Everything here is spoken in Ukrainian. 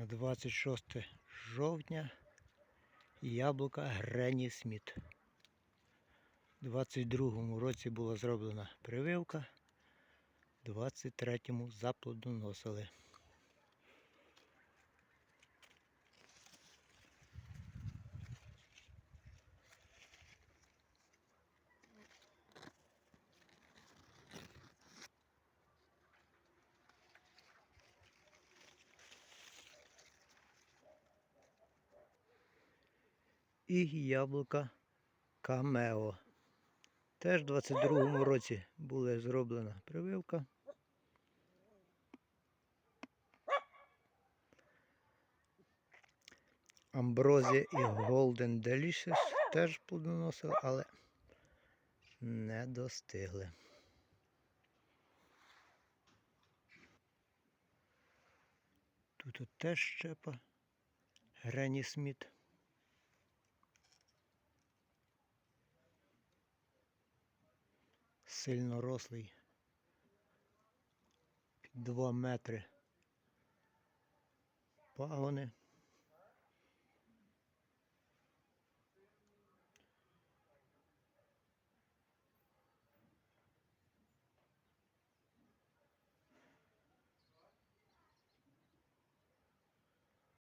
На 26 жовтня яблука Гренні Сміт. У 22-му році була зроблена прививка, в 23-му заплодоносили. І яблука Камео. Теж в 22-му році була зроблена прививка. Амброзія і Golden Delicious теж плодоносили, але не достигли. Тут теж щепа Гренні Сміт. Сильно рослий. Під 2 метри. Пагони.